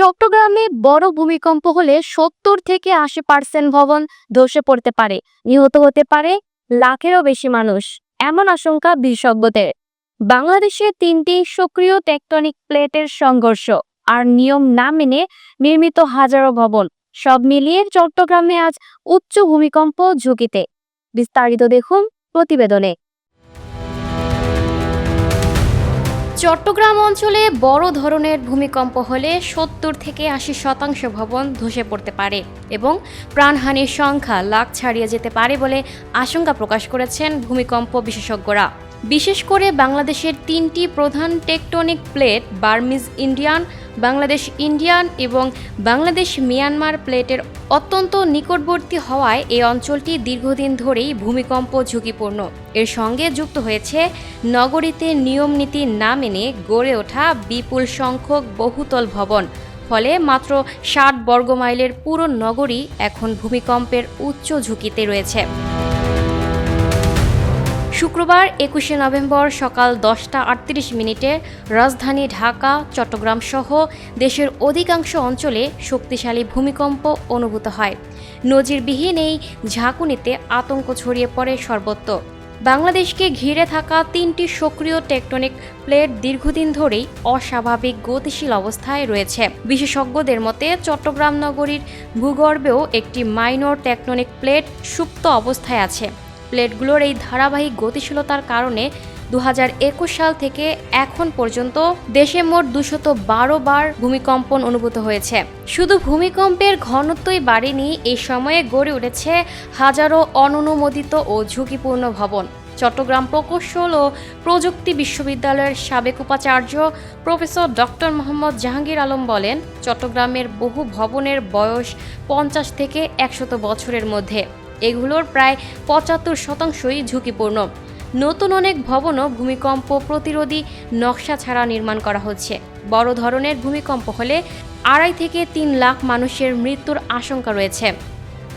চট্টগ্রামে বড় ভূমিকম্প হলে সত্তর থেকে আশি পার্সেন্ট ভবন ধসে পড়তে পারে। নিহত হতে পারে লাখেরও বেশি মানুষ। এমন আশঙ্কা বিশেষজ্ঞদের। বাংলাদেশে তিনটি সক্রিয় টেকটনিক প্লেটের সংঘর্ষ। আর নিয়ম না মেনে নির্মিত হাজারো ভবন। সব মিলিয়ে চট্টগ্রামে আজ উচ্চ ভূমিকম্প ঝুঁকিতে। বিস্তারিত দেখুন প্রতিবেদনে। চট্টগ্রাম অঞ্চলে বড় ধরনের ভূমিকম্প হলে সত্তর থেকে আশি শতাংশ ভবন ধসে পড়তে পারে এবং প্রাণহানির সংখ্যা লাখ ছাড়িয়ে যেতে পারে বলে আশঙ্কা প্রকাশ করেছেন ভূমিকম্প বিশেষজ্ঞরা। বিশেষ করে বাংলাদেশের তিনটি প্রধান tectonic plate Burmese Indian Bangladesh Indian এবং বাংলাদেশ মিয়ানমার প্লেটের অত্যন্ত নিকটবর্তী হওয়ায় এই অঞ্চলটি দীর্ঘদিন ধরেই ভূমিকম্প ঝুঁকিপূর্ণ। এর সঙ্গে যুক্ত হয়েছে নগরীতে নিয়ম নীতি না মেনে গড়ে ওঠা বিপুল সংখ্যক বহুতল ভবন। ফলে মাত্র ষাট বর্গমাইলের পুরো নগরী এখন ভূমিকম্পের উচ্চ ঝুঁকিতে রয়েছে। শুক্রবার একুশে নভেম্বর সকাল দশটা আটত্রিশ মিনিটে রাজধানী ঢাকা, চট্টগ্রাম সহ দেশের অধিকাংশ অঞ্চলে শক্তিশালী ভূমিকম্প অনুভূত হয়। নজিরবিহীন এই ঝাঁকুনিতে আতঙ্ক ছড়িয়ে পড়ে সর্বত্র। বাংলাদেশকে ঘিরে থাকা তিনটি সক্রিয় টেকটনিক প্লেট দীর্ঘদিন ধরেই অস্বাভাবিক গতিশীল অবস্থায় রয়েছে। বিশেষজ্ঞদের মতে, চট্টগ্রাম নগরীর ভূগর্ভেও একটি মাইনর টেকটনিক প্লেট সুপ্ত অবস্থায় আছে। প্লেটগুলোর এই ধারাবাহিক গতিশীলতার কারণে দু হাজার একুশ সাল থেকে এখন পর্যন্ত দেশে মোট দুশত বারো বার ভূমিকম্পন অনুভূত হয়েছে। শুধু ভূমিকম্পের ঘনত্বই বাড়েনি এই সময়ে গড়ে উঠেছে হাজারো অননুমোদিত ও ঝুঁকিপূর্ণ ভবন। চট্টগ্রাম প্রকৌশল ও প্রযুক্তি বিশ্ববিদ্যালয়ের সাবেক উপাচার্য প্রফেসর ডক্টর মোহাম্মদ জাহাঙ্গীর আলম বলেন, চট্টগ্রামের বহু ভবনের বয়স পঞ্চাশ থেকে একশত বছরের মধ্যে। এগুলোর প্রায় পঁচাত্তর শতাংশই ঝুঁকিপূর্ণ। নতুন অনেক ভবনও ভূমিকম্প প্রতিরোধী নকশা ছাড়া নির্মাণ করা হচ্ছে। বড় ধরনের ভূমিকম্প হলে আড়াই থেকে তিন লাখ মানুষের মৃত্যুর আশঙ্কা রয়েছে।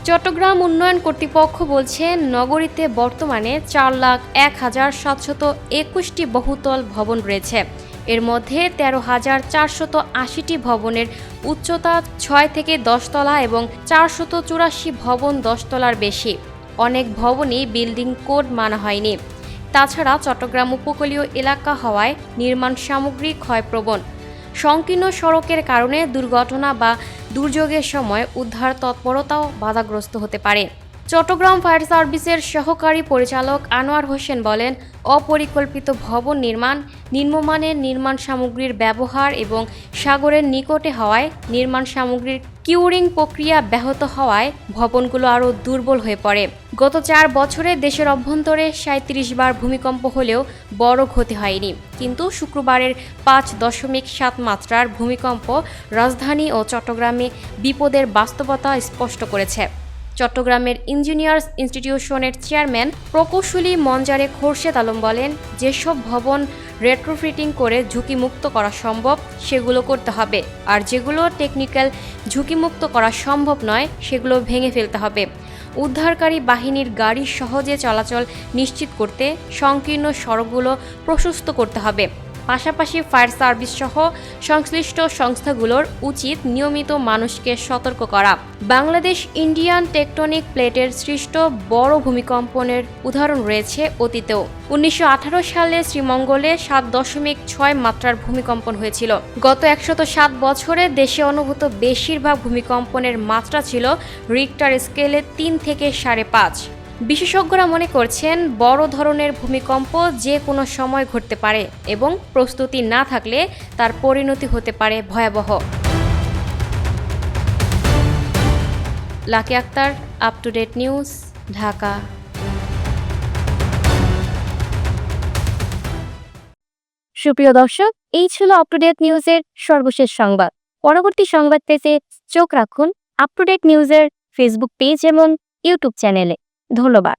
চট্টগ্রাম উন্নয়ন কর্তৃপক্ষ বলছে, নগরীতে বর্তমানে চার লাখ এক হাজার সাতশত একুশটি বহুতল ভবন রয়েছে। এর মধ্যে তেরো হাজার চারশত আশিটি ভবনের উচ্চতা ছয় থেকে দশতলা এবং চারশত চুরাশি ভবন দশতলার বেশি। অনেক ভবনই বিল্ডিং কোড মানা হয়নি। তাছাড়া চট্টগ্রাম উপকূলীয় এলাকা হওয়ায় নির্মাণ সামগ্রী ক্ষয়প্রবণ। সংকীর্ণ সড়কের কারণে দুর্ঘটনা বা দুর্যোগের সময় উদ্ধার তৎপরতাও বাধাগ্রস্ত হতে পারে। চট্টগ্রাম ফায়ার সার্ভিসের সহকারী পরিচালক আনোয়ার হোসেন বলেন, অপরিকল্পিত ভবন নির্মাণ, নিম্নমানের নির্মাণ সামগ্রীর ব্যবহার এবং সাগরের নিকটে হওয়ায় নির্মাণ সামগ্রীর কিউরিং প্রক্রিয়া ব্যাহত হওয়ায় ভবনগুলো আরও দুর্বল হয়ে পড়ে। গত চার বছরে দেশের অভ্যন্তরে সাঁত্রিশ বার ভূমিকম্প হলেও বড় ক্ষতি হয়নি। কিন্তু শুক্রবারের পাঁচ দশমিক সাত মাত্রার ভূমিকম্প রাজধানী ও চট্টগ্রামে বিপদের বাস্তবতা স্পষ্ট করেছে। চট্টগ্রামের ইঞ্জিনিয়ার্স ইনস্টিটিউশনের চেয়ারম্যান প্রকৌশলী মঞ্জারে খোরশেদ আলম বলেন, যেসব ভবন রেট্রোফিটিং করে ঝুঁকিমুক্ত করা সম্ভব, সেগুলো করতে হবে। আর যেগুলো টেকনিক্যাল ঝুঁকিমুক্ত করা সম্ভব নয়, সেগুলো ভেঙে ফেলতে হবে। উদ্ধারকারী বাহিনীর গাড়ি সহজে চলাচল নিশ্চিত করতে সংকীর্ণ সড়কগুলো প্রশস্ত করতে হবে। পাশাপাশি ফায়ার সার্ভিস সহ সংশ্লিষ্ট সংস্থাগুলোর উচিত নিয়মিত মানুষকে সতর্ক করা। বাংলাদেশ ইন্ডিয়ান টেকটনিক প্লেটের সৃষ্ট বড় ভূমিকম্পনের উদাহরণ রয়েছে অতীতেও। উনিশশো আঠারো সালে শ্রীমঙ্গলে সাত দশমিক ছয় মাত্রার ভূমিকম্পন হয়েছিল। গত একশত সাত বছরে দেশে অনুভূত বেশিরভাগ ভূমিকম্পনের মাত্রা ছিল রিক্টার স্কেলে তিন থেকে সাড়ে পাঁচ। বিশেষজ্ঞরা মনে করছেন বড় ধরনের ভূমিকম্প যে কোনো সময় ঘটতে পারে এবং প্রস্তুতি না থাকলে তার পরিণতি হতে পারে ভয়াবহ। Lucky Akter up to date news Dhaka. সুপ্রিয় দর্শক, এই ছিল আপ টু ডেট নিউজের সর্বশেষ সংবাদ। পরবর্তী সংবাদ পেতে চোখ রাখুন আপ টু ডেট নিউজের ফেসবুক পেজ এবং ইউটিউব চ্যানেলে ধন্যবাদ।